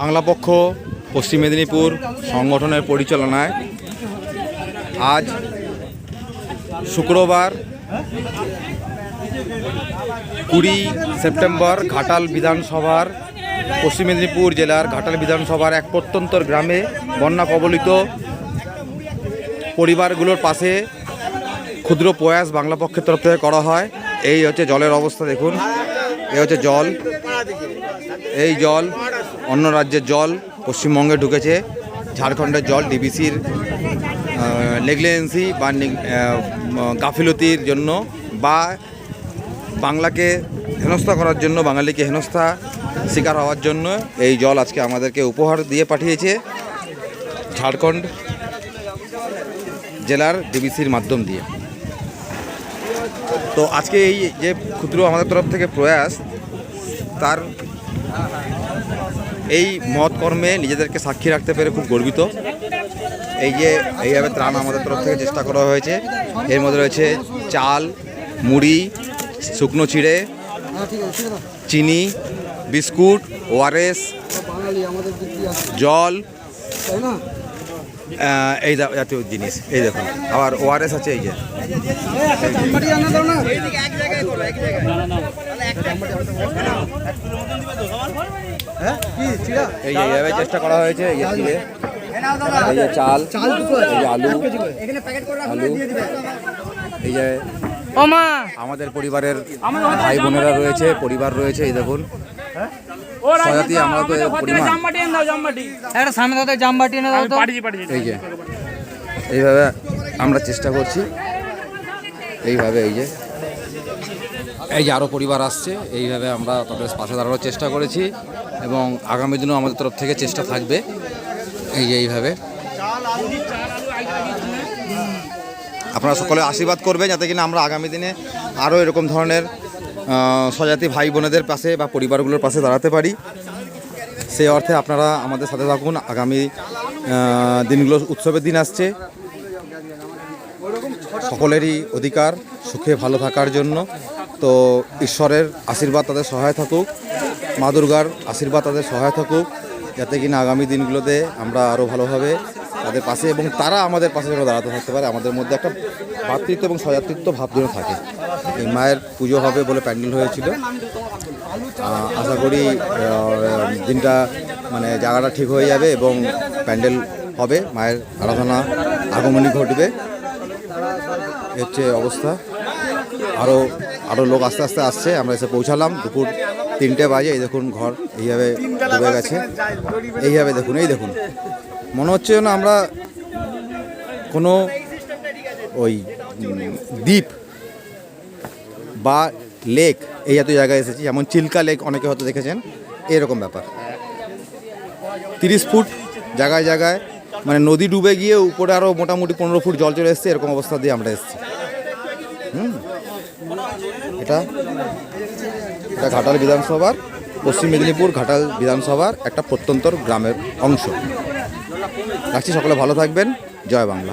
বাংলা পক্ষ, পশ্চিম মেদিনীপুর সংগঠনের পরিচালনায় আজ শুক্রবার কুড়ি সেপ্টেম্বর ঘাটাল বিধানসভার, পশ্চিম মেদিনীপুর জেলার ঘাটাল বিধানসভার এক প্রত্যন্তর গ্রামে বন্যা কবলিত পরিবারগুলোর পাশে ক্ষুদ্র প্রয়াস বাংলা পক্ষের তরফ থেকে করা হয়। এই হচ্ছে জলের অবস্থা, দেখুন। এই হচ্ছে জল। এই জল, অন্য রাজ্যের জল, পশ্চিমবঙ্গে ঢুকেছে। ঝাড়খণ্ডের জল, ডিবিসির নেগলিজেন্সি বা গাফিলতির জন্য বা বাংলাকে হেনস্থা করার জন্য, বাঙালিকে হেনস্থা শিকার হওয়ার জন্য এই জল আজকে আমাদেরকে উপহার দিয়ে পাঠিয়েছে। ঝাড়খণ্ড জেলার ডিবিসির মাধ্যম দিয়ে। তো আজকে এই যে ক্ষুদ্র আমাদের তরফ থেকে প্রয়াস, তার এই মহৎ কর্মে নিজেদেরকে সাক্ষী রাখতে পেরে খুব গর্বিত। এই যে এইভাবে ত্রাণ আমাদের তরফ থেকে চেষ্টা করা হয়েছে। এর মধ্যে রয়েছে চাল, মুড়ি, শুকনো চিড়ে, চিনি, বিস্কুট, ওআরএস, জল এই জাতীয় জিনিস এই দেখুন আবার ওআরএস আছে এই যে। হ্যাঁ? এই এইভাবে চেষ্টা করা হয়েছে এই যে এই যে চাল চাল এই যে আলু আলু। এই যে আমাদের পরিবারের ভাই বোনেরা রয়েছে পরিবার রয়েছে এই দেখুন। আমরা তো পরিমাণ। জামবাটি দাও জামবাটি। একটা সামনে দাও জামবাটি এনে দাও তো এই যে এইভাবে আমরা চেষ্টা করছি। এইভাবে এই যে। এই যে আরও পরিবার আসছে এইভাবে আমরা তাদের পাশে দাঁড়ানোর চেষ্টা করেছি এবং আগামী দিনেও আমাদের তরফ থেকে চেষ্টা থাকবে। এই যে এইভাবে। আপনারা সকলে আশীর্বাদ করবেন যাতে কিনা আমরা আগামী দিনে আরও এরকম ধরনের স্বজাতি ভাই বোনেদের পাশে বা পরিবারগুলোর পাশে দাঁড়াতে পারি। সেই অর্থে আপনারা আমাদের সাথে থাকুন। আগামী দিনগুলো উৎসবের দিন আসছে। সকলেরই অধিকার, সুখে ভালো থাকার জন্য। তো ঈশ্বরের আশীর্বাদ তাদের সহায় থাকুক। মা দুর্গার আশীর্বাদ তাদের সহায় থাকুক। যাতে কিনা আগামী দিনগুলোতে আমরা আরও ভালোভাবে তাদের পাশে এবং তারা আমাদের পাশে যেন দাঁড়াতে থাকতে পারে, আমাদের মধ্যে একটা ভাতৃত্ব এবং সজাতৃত্ব ভাব যেন থাকে। এই মায়ের পুজো হবে বলে প্যান্ডেল হয়েছিল। আশা করি দিনটা মানে জায়গাটা ঠিক হয়ে যাবে এবং প্যান্ডেল হবে, মায়ের আরাধনা আগমনী ঘটবে। হচ্ছে অবস্থা আরও আরও লোক আস্তে আস্তে আসছে, আমরা এসে পৌঁছালাম, দুপুর তিনটে বাজে, এই দেখুন ঘর এইভাবে ডুবে গেছে। এইভাবে দেখুন, এই দেখুন। মনে হচ্ছে যেন আমরা কোনো ওই দ্বীপ বা লেক এই জাতীয় জায়গায় এসেছি, যেমন চিল্কা লেক অনেকে হয়তো দেখেছেন, এরকম ব্যাপার। তিরিশ ফুট জায়গায় জায়গায় মানে নদী ডুবে গিয়ে উপরে আরও মোটামুটি পনেরো ফুট জল চলে এসছে, এরকম অবস্থা দিয়ে আমরা এসেছি। হুম? এটা এটা ঘাটাল বিধানসভার, পশ্চিম মেদিনীপুর ঘাটাল বিধানসভার একটা প্রত্যন্তর গ্রামের অংশ। রাখছি সকলে ভালো থাকবেন। জয় বাংলা।